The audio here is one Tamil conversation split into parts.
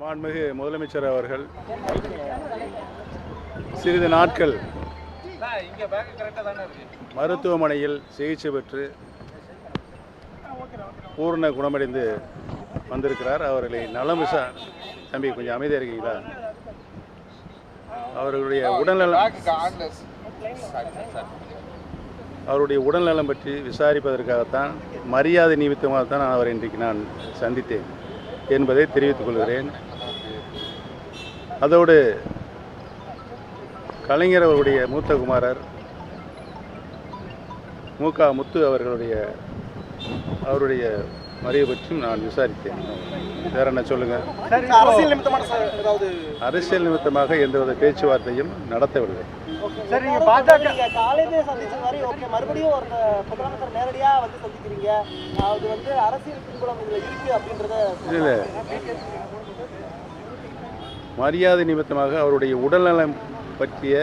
மாண்புமிகு முதலமைச்சர் அவர்கள் சிறிது நாட்கள் மருத்துவமனையில் சிகிச்சை பெற்று பூர்ண குணமடைந்து வந்திருக்கிறார். அவர்களை நலம் விசா தம்பி கொஞ்சம் அமைதியாக இருக்கீங்களா? அவர்களுடைய உடல்நலம் அவருடைய உடல்நலம் பற்றி விசாரிப்பதற்காகத்தான் மரியாதை நிமித்தமாகத்தான் நான் அவரை இன்றைக்கு நான் சந்தித்தேன். என்பதை தெரிவித்துக் கொள்கிறேன். அதோடு கலைஞர் அவருடைய மூத்த குமாரர் மு. க. முத்து அவர்களுடைய அவருடைய மறைவை பற்றியும் நான் விசாரித்தேன். வேற என்ன ஏதாவது அரசியல் நிமித்தமாக எந்தவித பேச்சுவார்த்தையும் நடத்தவில்லை. சரி நீங்க பாஜக காலையிலே சந்திச்ச மாதிரி ஓகே மறுபடியும் ஒரு முதலமைச்சர் நேரடியா வந்து சந்திக்கிறீங்க. அது வந்து அரசியல் பின்புலம் இதுல இருக்கு அப்படின்றத இல்லை மரியாதை நிமித்தமாக அவருடைய உடல்நலம் பற்றிய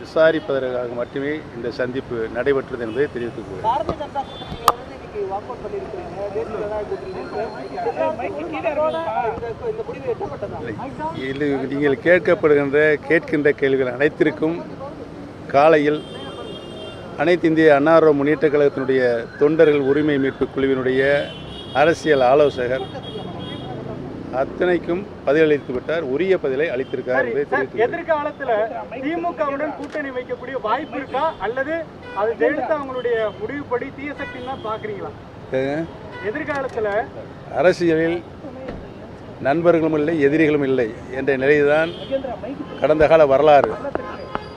விசாரிப்பதற்காக மட்டுமே இந்த சந்திப்பு நடைபெற்றது என்பதை தெரிவித்துக் கொள்கிறேன். இன்னைக்கு வாக் அவுட் இந்த முடிவு எட்டப்பட்டதா? இது நீங்கள் கேட்கப்படுகின்ற கேட்கின்ற கேள்விகள் அனைத்திற்கும் காலையில் அனைத்து இந்திய அன்னார முன்னேற்ற கழகத்தினுடைய தொண்டர்கள் உரிமை மீட்பு குழுவினுடைய அரசியல் ஆலோசகர் அத்தனைக்கும் பதிலளித்து விட்டார். உரிய பதிலை அளித்திருக்கார். எதிர்காலத்துல திமுகவுடன் கூட்டணி வைக்கக்கூடிய வாய்ப்பு இருக்கா? அல்லது அது ஜெயலலிதா அவங்களுடைய முடிவுப்படி தீய சக்தின்னு தான் பாக்குறீங்களா ஏங்க? எதிர்காலத்துல அரசியலில் நண்பர்களும் இல்லை எதிரிகளும் இல்லை என்ற நிலைதான் கடந்த கால வரலாறு.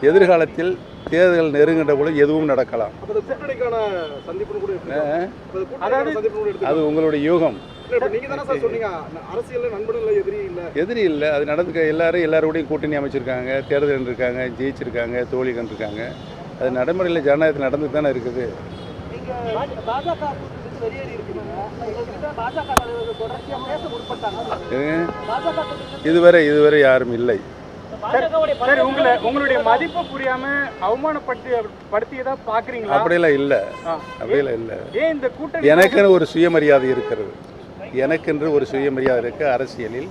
எதிர்காலத்தில் தேர்தல் நெருங்கின்ற பொழுது எதுவும் நடக்கலாம். அது உங்களுடைய யூகம். எதிரி இல்ல. எதிரி இல்லை. அது நடந்துக்க எல்லாரும் எல்லாரோடையும் கூட்டணி அமைச்சிருக்காங்க. தேர்தல் இருக்காங்க ஜெயிச்சிருக்காங்க தோல்வி கண்டிருக்காங்க. அது நடைமுறையில் ஜனநாயகத்தில் நடந்துட்டு தானே இருக்குது. இதுவரை இதுவரை யாரும் இல்லை. சரி உங்களை உங்களுடைய மதிப்பு புரியாம அவமானப்படுத்தி படுத்தியதா பாக்குறீங்களா? அப்படியெல்லாம் இல்லை. அப்படியெல்லாம் இல்லை. ஏன் இந்த கூட்டணி எனக்கென்று ஒரு சுயமரியாதை இருக்கிறது. எனக்கென்று ஒரு சுயமரியாதை இருக்கு அரசியலில்.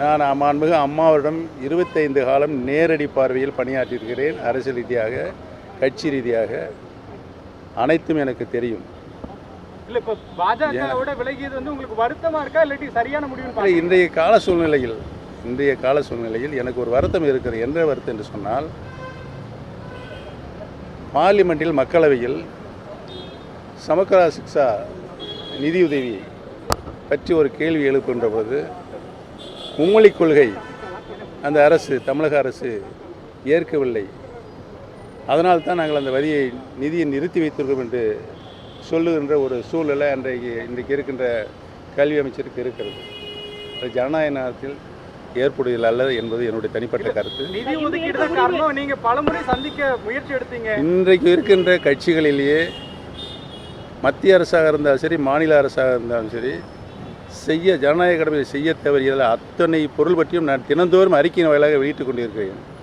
நான் மாண்புமிகு அம்மாவிடம் இருபத்தைந்து காலம் நேரடி பார்வையில் பணியாற்றியிருக்கிறேன். அரசியல் ரீதியாக கட்சி ரீதியாக அனைத்தும் எனக்கு தெரியும்? இன்றைய கால சூழ்நிலையில் இன்றைய கால சூழ்நிலையில் எனக்கு ஒரு வருத்தம் இருக்கிறது. என்ற வருத்தம் என்று சொன்னால் பார்லிமெண்டில் மக்களவையில் சமக்கரா சிக்ஷா நிதியுதவி பற்றி ஒரு கேள்வி எழுப்புகின்ற போது மும்மொழி கொள்கை அந்த அரசு தமிழக அரசு ஏற்கவில்லை. அதனால் தான் நாங்கள் அந்த வரியை நிதியை நிறுத்தி வைத்திருக்கோம் என்று சொல்லுகின்ற ஒரு சூழ்நிலை அன்றைக்கு இன்றைக்கு இருக்கின்ற கல்வி அமைச்சருக்கு இருக்கிறது. அது ஜனநாயக நாட்டில் ஏற்புடையது அல்ல என்பது என்னுடைய தனிப்பட்ட கருத்து. நீங்க பலமுறை சந்திக்க முயற்சி எடுத்தீங்க. இன்றைக்கு இருக்கின்ற கட்சிகளிலேயே மத்திய அரசாக இருந்தாலும் சரி மாநில அரசாக இருந்தாலும் சரி செய்ய ஜனநாயக கடமையை செய்ய தவறியதில் அத்தனை பொருள் பற்றியும் நான் தினந்தோறும் அறிக்கையின் வாயிலாக வெளியிட்டுக் கொண்டிருக்கிறேன்.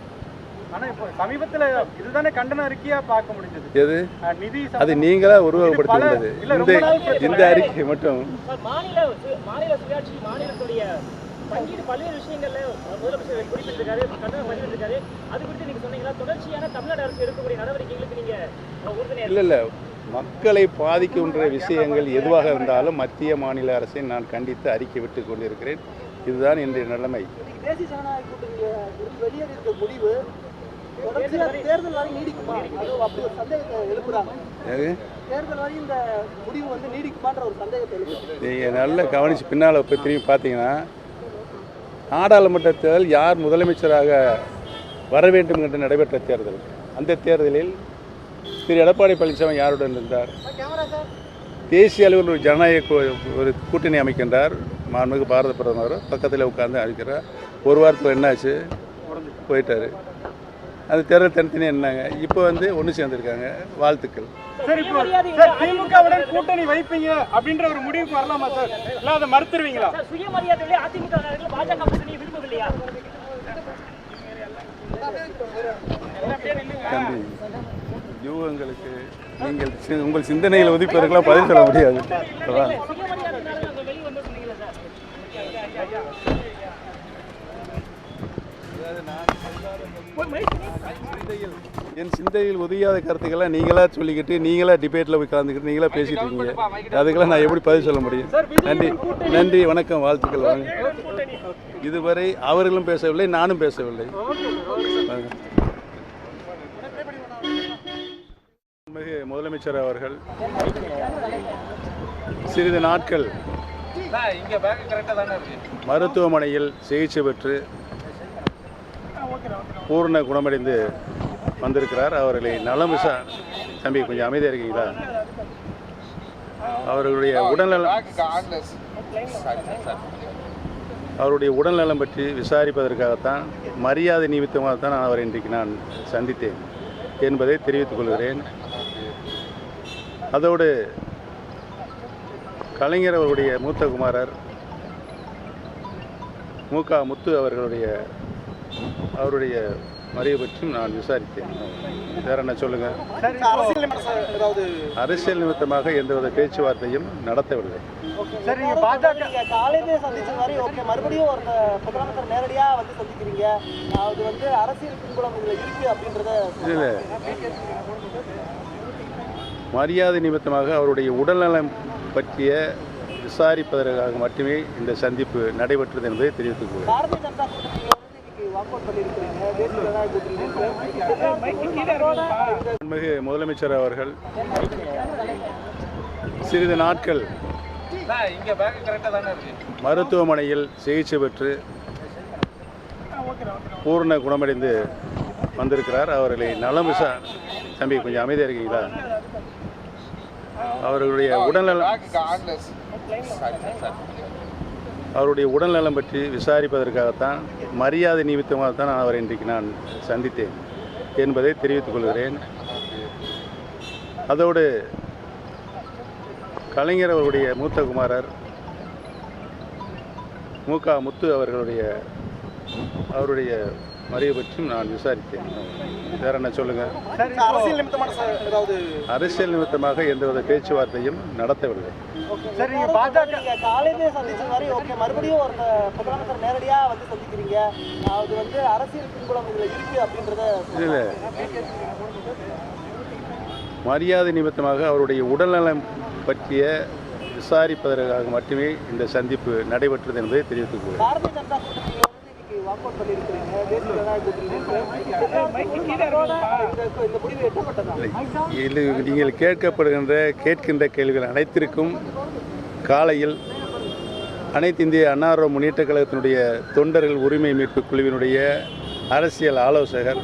சமீபத்துல இதுதானே கண்டன அறிக்கையா பார்க்க முடிஞ்சது. எது? அஹ் நிதி அது நீங்களா இல்ல, இந்த. இந்த அறிக்கை மட்டும். பங்கீடு பல்வேறு விஷயங்கள்ல முதலமைச்சர் குறிப்பிட்டிருக்காரு கண்டனம் பதிவிட்டிருக்காரு. அது குறித்து நீங்க சொன்னீங்களா? தொடர்ச்சியான தமிழ்நாடு அரசு எடுக்கக்கூடிய நடவடிக்கைகளுக்கு நீங்க உறுதுணையா இல்லை இல்லை. மக்களை பாதிக்கின்ற விஷயங்கள் எதுவாக இருந்தாலும் மத்திய மாநில அரசை நான் கண்டித்து அறிக்கை விட்டு கொண்டிருக்கிறேன். இதுதான் இன்றைய நிலைமை. நீங்கள் நல்லா கவனித்து பின்னால் போய் திரும்பி பார்த்தீங்கன்னா நாடாளுமன்ற தேர்தல் யார் முதலமைச்சராக வர வேண்டும் என்று நடைபெற்ற தேர்தல். அந்த தேர்தலில் திரு எடப்பாடி பழனிசாமி யாருடன் இருந்தார்? கேமரா சார் தேசிய அளவில் ஒரு ஜனநாயக ஒரு கூட்டணி அமைக்கின்றார் மாண்புமிகு பாரத பிரதமர். பக்கத்தில் உட்கார்ந்து அழைக்கிறார் ஒரு வாரத்தில் என்னாச்சு? போயிட்டார். அந்த தேர்தல் தனித்தனியாக என்னங்க? இப்போ வந்து ஒன்று சேர்ந்துருக்காங்க. வாழ்த்துக்கள். சரி இப்போ சார் திமுகவுடன் கூட்டணி வைப்பீங்க அப்படின்ற ஒரு முடிவுக்கு வரலாமா சார்? இல்ல அதை மறுத்துருவீங்களா? சார் சுயமரியாதையிலே அதிமுக பாஜக கூட்டணியை விரும்பவில்லையா? தம்பி யூகங்களுக்கு நீங்கள் சி- உங்கள் சிந்தனையில் உதிப்பதற்கெல்லாம் பதில் சொல்ல முடியாது. என் சிந்தையில் உதியாத கருத்துக்கெல்லாம் நீங்களா சொல்லிக்கிட்டு நீங்களா டிபேட்டில் போய் கலந்துக்கிட்டு நீங்களா பேசிட்டு இருக்கீங்க. அதுக்கெல்லாம் நான் எப்படி பதில் சொல்ல முடியும்? நன்றி. நன்றி. வணக்கம். வாழ்த்துக்கள். வாங்க இதுவரை அவர்களும் பேசவில்லை நானும் பேசவில்லை. வாங்க. முதலமைச்சர் அவர்கள் சிறிது நாட்கள் மருத்துவமனையில் சிகிச்சை பெற்று பூர்ண குணமடைந்து வந்திருக்கிறார் அவர்களை நலம் விசா தம்பி கொஞ்சம் அமைதியாக இருக்கீங்களா அவர்களுடைய உடல்நலம் அவருடைய உடல்நலம் பற்றி விசாரிப்பதற்காகத்தான் மரியாதை நிமித்தமாக தான் நான் அவரை இன்றைக்கு நான் சந்தித்தேன் என்பதை தெரிவித்துக் கொள்கிறேன் அதோடு கலைஞர் அவருடைய மூத்த குமாரர் மூகா முத்து அவர்களுடைய அவருடைய மறைவை பற்றியும் நான் விசாரித்தேன். வேற என்ன சொல்லுங்க? அரசியல் நிமித்தமாக எந்தவித பேச்சுவார்த்தையும் நடத்தவில்லை. சார் நீங்க பாஜக நீங்க காலையிலே சந்திச்ச மாதிரி ஓகே மறுபடியும் ஒரு முதலமைச்சர் நேரடியா வந்து சந்திக்கிறீங்க. அது வந்து அரசியல் பின்புலம் இதுல இருக்கு அப்படின்றத இல்லை. மரியாதை நிமித்தமாக அவருடைய உடல்நலம் பற்றிய விசாரிப்பதற்காக மட்டுமே இந்த சந்திப்பு நடைபெற்றது என்பதை தெரிவித்துக் கொள்கிறேன். மிகு முதலமைச்சர் அவர்கள் சிறிது நாட்கள் மருத்துவமனையில் சிகிச்சை பெற்று பூர்ண குணமடைந்து வந்திருக்கிறார். அவர்களை நலம் விசா தம்பி கொஞ்சம் அமைதியாக இருக்கீங்களா? அவர்களுடைய உடல்நலம் அவருடைய உடல்நலம் பற்றி விசாரிப்பதற்காகத்தான் மரியாதை நிமித்தமாக தான் நான் அவரை இன்றைக்கு நான் சந்தித்தேன் என்பதை தெரிவித்துக் கொள்கிறேன். அதோடு கலைஞர் அவருடைய மூத்த குமாரர் மூகா முத்து அவர்களுடைய அவருடைய மறைவை பற்றியும் நான் விசாரித்தேன். வேற என்ன சொல்லுங்க? அரசியல் நிமித்தமாக எந்தவித பேச்சுவார்த்தையும் நடத்தவில்லை. சார் நீங்க பாஜக நீங்க காலையிலே சந்திச்ச மாதிரி ஓகே மறுபடியும் ஒரு முதலமைச்சர் நேரடியா வந்து சந்திக்கிறீங்க. அது வந்து அரசியல் பின்புலம் இதுல இருக்கு அப்படின்றத இல்லை மரியாதை நிமித்தமாக அவருடைய உடல்நலம் பற்றிய விசாரிப்பதற்காக மட்டுமே இந்த சந்திப்பு நடைபெற்றது என்பதை தெரிவித்துக் கொள்கிறேன். இது நீங்கள் கேட்கப்படுகின்ற கேட்கின்ற கேள்விகள் அனைத்திற்கும் காலையில் அனைத்து இந்திய அன்னார முன்னேற்ற கழகத்தினுடைய தொண்டர்கள் உரிமை மீட்பு குழுவினுடைய அரசியல் ஆலோசகர்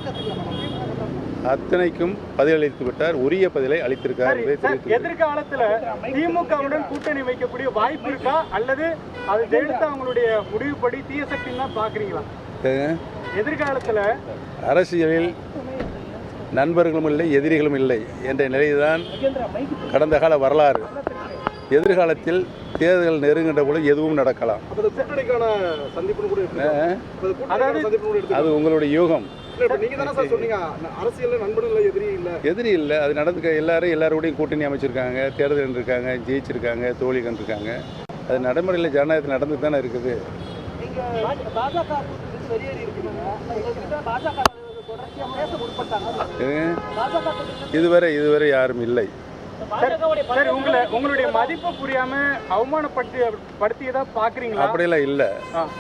அத்தனைக்கும் பதிலளித்து விட்டார். உரிய பதிலை அளித்திருக்கார். எதிர்காலத்துல திமுகவுடன் கூட்டணி வைக்கக்கூடிய வாய்ப்பு இருக்கா? அல்லது அது ஜெயலலிதா அவங்களுடைய முடிவுப்படி தீய சக்தின்னு தான் பாக்குறீங்களா ஏங்க? எதிர்காலத்துல அரசியலில் நண்பர்களும் இல்லை எதிரிகளும் இல்லை என்ற நிலைதான் கடந்த கால வரலாறு. எதிர்காலத்தில் தேர்தல் நெருங்கின்ற பொழுது எதுவும் நடக்கலாம். அது உங்களுடைய யூகம். எதிரி இல்ல. எதிரி இல்லை. அது நடந்துக்க எல்லாரும் எல்லாரோடையும் கூட்டணி அமைச்சிருக்காங்க. தேர்தல் இருக்காங்க ஜெயிச்சிருக்காங்க தோல்வி கண்டிருக்காங்க. அது நடைமுறையில் ஜனநாயகத்தில் நடந்து தானே இருக்குது. இதுவரை இதுவரை யாரும் இல்லை. உங்களை உங்களுடைய மதிப்பு புரியாம அவமானப்படுத்தி படுத்தியதா பாக்குறீங்களா? அப்படியெல்லாம் இல்லை.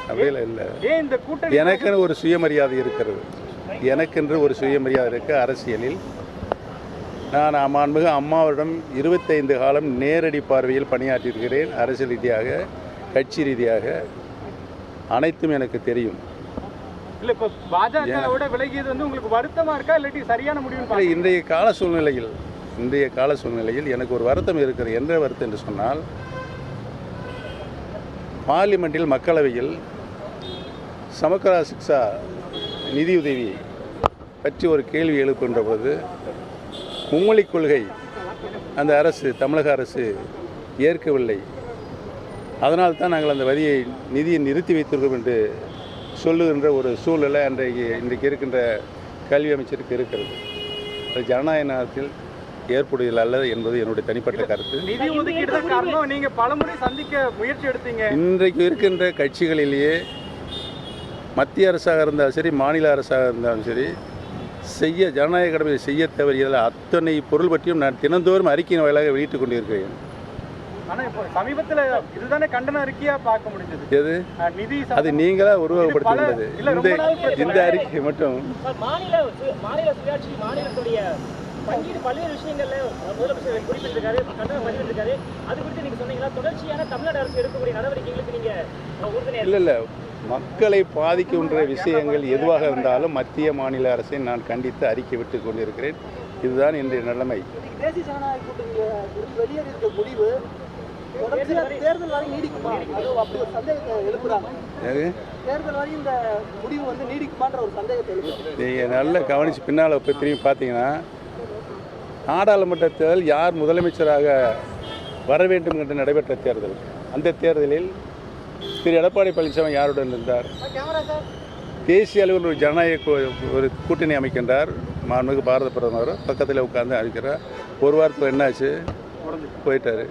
அப்படியெல்லாம் இல்லை. ஏன் இந்த கூட்டணி எனக்குன்னு ஒரு சுயமரியாதை இருக்கிறது. எனக்கென்று ஒரு சுயமரியாதை இருக்கு அரசியலில். நான் மாண்புமிகு அம்மாவிடம் இருபத்தைந்து காலம் நேரடி பார்வையில் பணியாற்றியிருக்கிறேன். அரசியல் ரீதியாக கட்சி ரீதியாக அனைத்தும் எனக்கு தெரியும். இல்ல இப்ப பாஜகவோட விலகியது வந்து உங்களுக்கு வருத்தமா இருக்கா? இல்லாட்டி சரியான முடிவுன்னு இல்லை, பாக்குறீங்களா? இன்றைய கால சூழ்நிலையில் இன்றைய கால சூழ்நிலையில் எனக்கு ஒரு வருத்தம் இருக்கிறது. என்ற வருத்தம் என்று சொன்னால் பார்லிமெண்டில் மக்களவையில் சமக்கரா சிக்ஷா நிதியுதவி பற்றி ஒரு கேள்வி எழுப்புகின்ற போது மும்மொழி கொள்கை அந்த அரசு தமிழக அரசு ஏற்கவில்லை. அதனால் தான் நாங்கள் அந்த வரியை நிதியை நிறுத்தி வைத்திருக்கிறோம் என்று சொல்லுகின்ற ஒரு சூழ்நிலை அன்றைக்கு இன்றைக்கு இருக்கின்ற கல்வி அமைச்சருக்கு இருக்கிறது. அது ஜனநாயக நாட்டில் ஏற்புடையது அல்ல என்பது என்னுடைய தனிப்பட்ட கருத்து. நீங்க பலமுறை சந்திக்க முயற்சி எடுத்தீங்க. இன்றைக்கு இருக்கின்ற கட்சிகளிலேயே மத்திய அரசாக இருந்தாலும் சரி மாநில அரசாக இருந்தாலும் சரி செய்ய ஜனநாயக கடமையை செய்ய தேவையில்லை. அத்தனை பொருள் பற்றியும் நான் தினந்தோறும் அறிக்கையின் வாயிலாக வெளியிட்டுக் கொண்டிருக்கிறேன். ஆனா இப்போ சமீபத்துல இதுதானே கண்டன அறிக்கையா பார்க்க முடிஞ்சது. எது? அஹ் நிதி அது நீங்களா உருவகப்படுத்தி இல்ல, இந்த அறிக்கை மட்டும். மாநில மாநில சுயாட்சி மாநிலத்துடைய பங்கீடு பல்வேறு விஷயங்கள்ல முதலமைச்சர் குறிப்பிட்டிருக்காரு கண்டனம் பதிவிட்டிருக்காரு. அது குறித்து நீங்க சொன்னீங்களா? தொடர்ச்சியான தமிழ்நாடு அரசு எடுக்கக்கூடிய நடவடிக்கைகளுக்கு நீங்க உறுதுணையா இல்லை இல்லை. மக்களை பாதிக்கின்ற விஷயங்கள் எதுவாக இருந்தாலும் மத்திய மாநில அரசை நான் கண்டித்து அறிக்கை விட்டு கொண்டிருக்கிறேன். இதுதான் இன்றைய நிலைமை. தேசிய ஜனநாயக கூட்டணி முடிவு தேர்தல் வரை நீடிக்குமா? அது அப்படி ஒரு சந்தேகத்தை எழுப்புறாங்க. அது தேர்தல் வரை இந்த முடிவு வந்து நீடிக்குமான்ற ஒரு சந்தேகத்தை எழுப்புறாங்க. நீங்கள் நல்லா கவனித்து பின்னால் போய் திரும்பி பார்த்தீங்கன்னா நாடாளுமன்ற தேர்தல் யார் முதலமைச்சராக வர வேண்டும் என்று நடைபெற்ற தேர்தல். அந்த தேர்தலில் திரு. எடப்பாடி பழனிசாமி யாருடன் இருந்தார்? தேசிய அளவில் ஒரு ஜனநாயக ஒரு கூட்டணி அமைக்கின்றார் மாண்புமிகு பாரத பிரதமர். பக்கத்தில் உட்கார்ந்து அறிக்கிறார் ஒரு வாரத்தில் என்னாச்சு? போயிட்டாரு.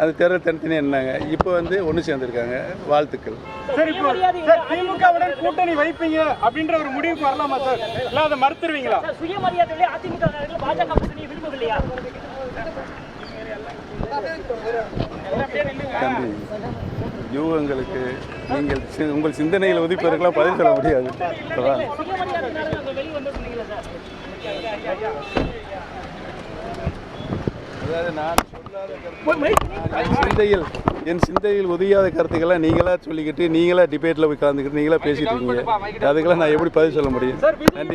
அந்த தேர்தல் தனித்தனி என்னங்க? இப்போ வந்து ஒன்று சேர்ந்துருக்காங்க வாழ்த்துக்கள். சரி இப்போ சார் திமுகவுடன் கூட்டணி வைப்பீங்க அப்படின்ற ஒரு முடிவுக்கு வரலாமா சார்? இல்ல அதை மறுத்துருவீங்களா? சுயமரியாதையிலே அதிமுக பாஜக கூட்டணியை விரும்பவில்லையா? தம்பி யூகங்களுக்கு நீங்கள் உங்கள் சிந்தனையில் உதிப்பதற்கெல்லாம் பதில் சொல்ல முடியாது. அதாவது நான் என் சிந்தையில் என் சிந்தையில் உதியாத கருத்துக்களை நீங்களா சொல்லிக்கிட்டு நீங்களா டிபேட்டில் போய் கலந்துக்கிட்டு நீங்களா பேசிட்டு இருக்கீங்க. அதுக்கெல்லாம் நான் எப்படி பதில் சொல்ல முடியும்? நன்றி.